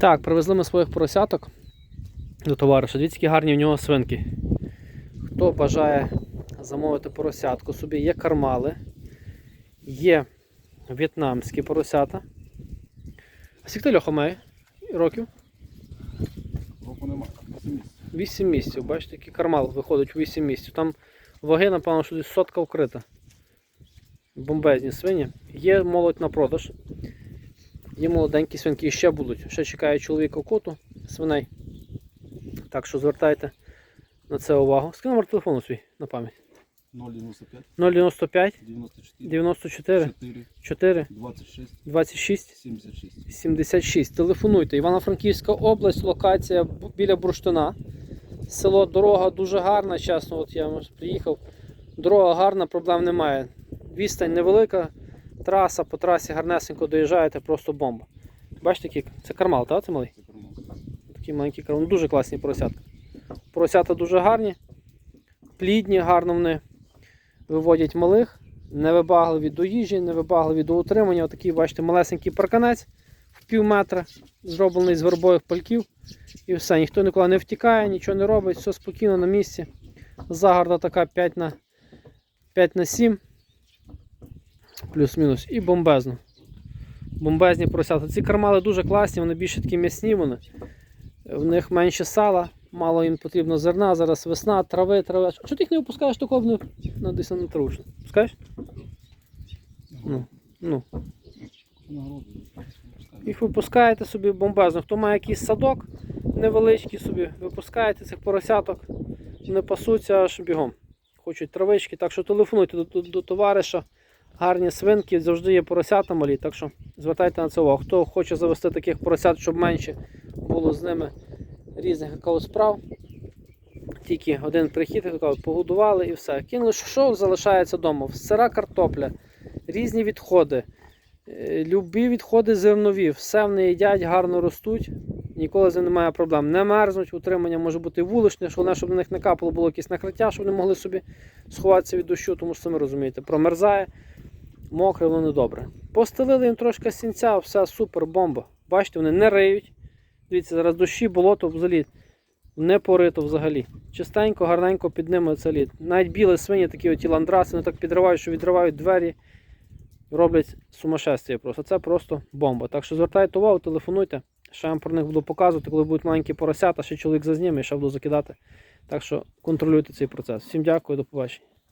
Так, привезли ми своїх поросяток до товариша. Дивіться, які гарні в нього свинки. Хто бажає замовити поросятку собі, є кармали, є в'єтнамські поросята. А скільки Льоха має років? Року нема. 8 місяців. 8 місяців. Бачите, який кармал виходить у 8 місяців. Там ваги, напевно, що десь сотка вкрита. Бомбезні свині. Є молодь на продаж. Є молоденькі свинки і ще будуть. Ще чекає чоловіка коту свиней. Так що звертайте на це увагу. Скільки номер телефону свій на пам'ять? 095 095 94 94 4 4 26 26 76. 76. Телефонуйте. Івано-Франківська область, локація біля Бурштина. Село, дорога дуже гарна, чесно, от я приїхав. Дорога гарна, проблем немає. Відстань невелика, траса, по трасі гарнесенько доїжджаєте, просто бомба. Бачите, який? це кармал, так? Це малий? Це кармал. Такі маленькі кармал. Дуже класні поросятка. Поросята дуже гарні, плідні, гарно вони виводять малих, невибагливі до їжі, невибагливі до утримання. Отакий, бачите, малесенький парканець в пів метра, зроблений з вербових пальків. І все, ніхто ніколи не втікає, нічого не робить, все спокійно на місці. Загарда така 5 на 5 на 7. Плюс-мінус. І бомбезно. Бомбезні поросята. Ці кармали дуже класні, вони більше такі м'ясні. Вони. В них менше сала, мало їм потрібно зерна, зараз весна, трави, трави. Що ти їх не випускаєш такого на, десь на траву? Пускаєш? Ну, ну. Їх випускаєте собі бомбезно. Хто має якийсь садок невеличкий собі, випускаєте цих поросяток, вони пасуться аж бігом. Хочуть травички, так що телефонуйте до, до, до товариша. Гарні свинки, завжди є поросята малі, так що звертайте на це увагу. Хто хоче завести таких поросят, щоб менше було з ними різних справ. Тільки один прихід, погодували і все. Кинули, що залишається вдома? Сира картопля, різні відходи, е, любі відходи зернові, все вони їдять, гарно ростуть, ніколи з ним немає проблем. Не мерзнуть, утримання може бути вуличне, що головне, щоб на них не капало, було якесь накриття, щоб вони могли собі сховатися від дощу, тому що самі розумієте, промерзає, мокре, воно недобре. Постелили їм трошки сінця, все супер, бомба. Бачите, вони не риють. Дивіться, зараз дощі, болото взагалі не порито взагалі. Чистенько, гарненько під ними це лід. Навіть білі свині, такі оті ландраси, вони так підривають, що відривають двері, роблять сумасшествие просто. Це просто бомба. Так що звертайте увагу, телефонуйте. Ще вам про них буду показувати, коли будуть маленькі поросята, ще чоловік зазніме, і ще буду закидати. Так що контролюйте цей процес. Всім дякую, до побачення.